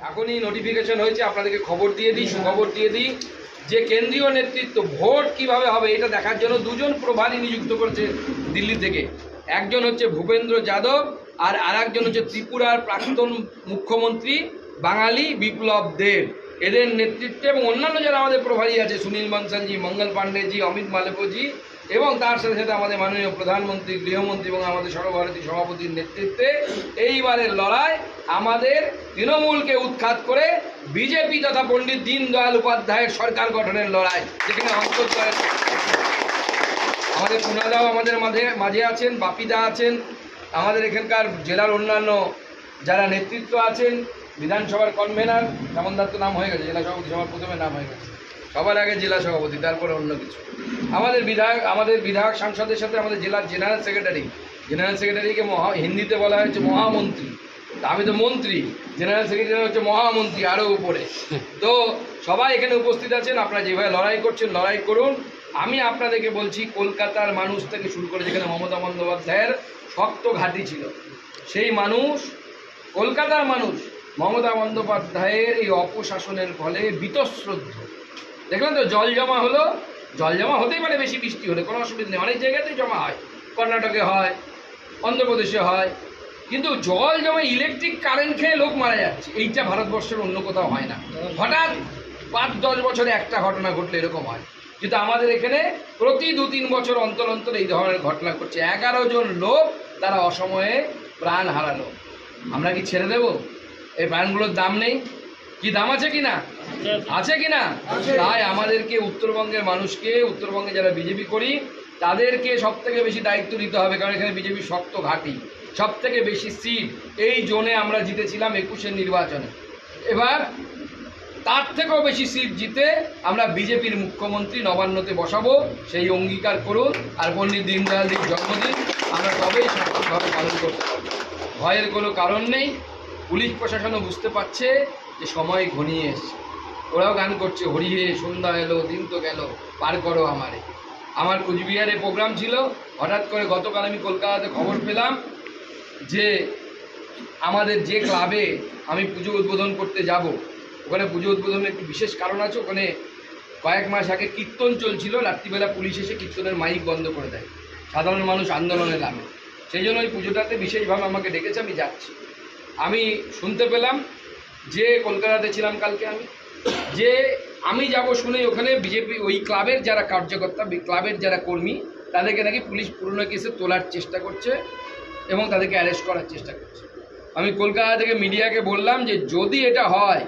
এখনই নোটিফিকেশন হয়েছে, আপনাদেরকে খবর দিয়ে দিই, সুখবর দিয়ে দিই যে কেন্দ্রীয় নেতৃত্ব ভোট কীভাবে হবে এটা দেখার জন্য দুজন প্রভারী নিযুক্ত করেছে দিল্লি থেকে। একজন হচ্ছে ভূপেন্দ্র যাদব আর আরেকজন হচ্ছে ত্রিপুরার প্রাক্তন মুখ্যমন্ত্রী বাঙালি বিপ্লব দেব। এদের নেতৃত্বে এবং অন্যান্য যারা আমাদের প্রভারী আছে, সুনীল বনসালজি, মঙ্গল পাণ্ডেজি অমিত মালব্যজি এবং তার সাথে সাথে আমাদের মাননীয় প্রধানমন্ত্রী, গৃহমন্ত্রী এবং আমাদের সর্বভারতীয় সভাপতির নেতৃত্বে এইবারের লড়াই আমাদের তৃণমূলকে উৎখাত করে বিজেপি তথা পণ্ডিত দীনদয়াল উপাধ্যায়ের সরকার গঠনের লড়াই, যেখানে আমাদের পুনাদাও আমাদের মাঝে মাঝে আছেন, বাপিদা আছেন, আমাদের এখানকার জেলার অন্যান্য যারা নেতৃত্ব আছেন, বিধানসভার কনভেনার যেমনদার তো নাম হয়ে গেছে, জেলা সভাপতি সবার প্রথমে নাম হয়ে গেছে। সবার আগে জেলা সভাপতি, তারপরে অন্য কিছু। আমাদের বিধায়ক আমাদের বিধায়ক সাংসদের সাথে আমাদের জেলার জেনারেল সেক্রেটারি জেনারেল সেক্রেটারিকে মহা হিন্দিতে বলা হয়েছে মহামন্ত্রী। আমি তো মন্ত্রী জেনারেল সেক্রেটারি হচ্ছে মহামন্ত্রী আরও উপরে। তো সবাই এখানে উপস্থিত আছেন, আপনারা যেভাবে লড়াই করছেন, লড়াই করুন। আমি আপনাদেরকে বলছি, কলকাতার মানুষ থেকে শুরু করে যেখানে মমতা বন্দ্যোপাধ্যায়ের শক্ত ঘাঁটি ছিল, সেই মানুষ, কলকাতার মানুষ, মমতা বন্দ্যোপাধ্যায়ের এই অপশাসনের ফলে বীতশ্রদ্ধ। দেখলেন তো, জল জমা হলো, জল জমা হতেই পারে বেশি বৃষ্টি হলে, কোনো অসুবিধা নেই। অনেক জায়গাতেই জমা হয়। কর্ণাটকে হয়, অন্ধ্রপ্রদেশে হয় কিন্তু জল জমে ইলেকট্রিক কারেন্ট খেয়ে লোক মারা যাচ্ছে। এইটা ভারতবর্ষের অন্য কোথাও হয় না। হঠাৎ পাঁচ দশ বছরে একটা ঘটনা ঘটলে এরকম হয়। কিন্তু আমাদের এখানে প্রতি দু তিন বছর অন্তর অন্তর এই ধরনের ঘটনা ঘটছে। এগারো জন লোক তারা অসময়ে প্রাণ হারালো। আমরা কি ছেড়ে দেব? এই প্রাণগুলোর দাম নেই। কি দাম আছে কি না? আছে কি না? তাই আমাদেরকে উত্তরবঙ্গের মানুষকে উত্তরবঙ্গে যারা বিজেপি করি তাদেরকে সব থেকে বেশি দায়িত্ব নিতে হবে। কারণ এখানে বিজেপি শক্ত ঘাঁটি। সব থেকে বেশি সিট এই জোনে আমরা জিতেছিলাম একুশের নির্বাচনে। এবার তার থেকেও বেশি সিট জিতে আমরা বিজেপির মুখ্যমন্ত্রী নবান্নতে বসাবো, সেই অঙ্গীকার করুন, আর পণ্ডিত দীনদয়ালজির জন্মদিন আমরা তবেই সার্থকভাবে পালন করতে ভয়ের কোনো কারণ নেই, পুলিশ প্রশাসনও বুঝতে পারছে যে সময় ঘনিয়ে এসছে। ওরাও গান করছে হরিহে সন্ধ্যা এলো, দিন তো গেল, পার করো আমারে। আমার কুচবিহারে প্রোগ্রাম ছিল, হঠাৎ করে গতকাল আমি কলকাতাতে খবর পেলাম যে আমাদের যে ক্লাবে আমি পুজো উদ্বোধন করতে যাব, ওখানে পুজো উদ্বোধনের একটি বিশেষ কারণ আছে, ওখানে কয়েক মাস আগে কীর্তন চলছিল, রাত্রিবেলা পুলিশ এসে কীর্তনের মাইক বন্ধ করে দেয়। সাধারণ মানুষ আন্দোলনে নামে। সেই জন্য ওই পুজোটাতে বিশেষভাবে আমাকে ডেকেছে, আমি যাচ্ছি। আমি শুনতে পেলাম যে কলকাতাতে ছিলাম কালকে আমি, যে আমি যাব শুনে ওখানে বিজেপি, ওই ক্লাবের যারা কার্যকর্তা, ক্লাবের যারা কর্মী, তাদেরকে নাকি পুলিশ পুরনো কেসে তোলার চেষ্টা করছে। এবং তাদেরকে অ্যারেস্ট করার চেষ্টা করছে। আমি কলকাতা থেকে মিডিয়াকে বললাম যে, যদি এটা হয়,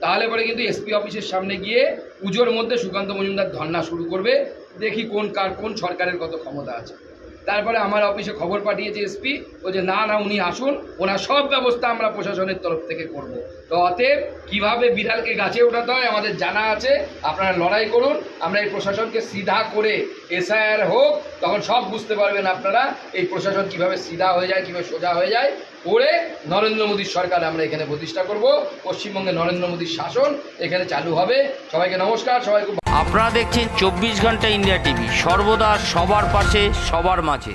তাহলে পরে কিন্তু এসপি অফিসের সামনে গিয়ে পুজোর মধ্যে সুকান্ত মজুমদার ধর্না শুরু করবে। দেখি কোন কার, কোন সরকারের কত ক্ষমতা আছে। তারপরে আমার অফিসে খবর পাঠিয়েছে এসপি ও যে না না, উনি আসুন, ওনার সব ব্যবস্থা আমরা প্রশাসনের তরফ থেকে করব। তো অতএব কীভাবে বিড়ালকে গাছে ওঠাতে হয় আমাদের জানা আছে, আপনারা লড়াই করুন, আমরা এই প্রশাসনকে সিধা করে এসআইআর হোক, তখন সব বুঝতে পারবেন আপনারা এই প্রশাসন কীভাবে সিধা হয়ে যায়, কীভাবে সোজা হয়ে যায়। করে নরেন্দ্র মোদীর সরকার আমরা এখানে প্রতিষ্ঠা করব। পশ্চিমবঙ্গে নরেন্দ্র মোদীর শাসন এখানে চালু হবে। সবাইকে নমস্কার সবাই খুব আপনারা দেখছেন চব্বিশ ঘণ্টা ইন্ডিয়া টিভি সর্বদা সবার পাশে সবার মাঝে।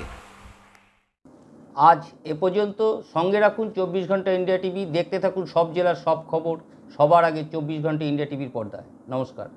আজ এ পর্যন্ত সঙ্গে রাখুন চব্বিশ ঘণ্টা ইন্ডিয়া টিভি দেখতে থাকুন সব জেলার সব খবর সবার আগে চব্বিশ ঘণ্টা ইন্ডিয়া টিভির পর্দায়। নমস্কার।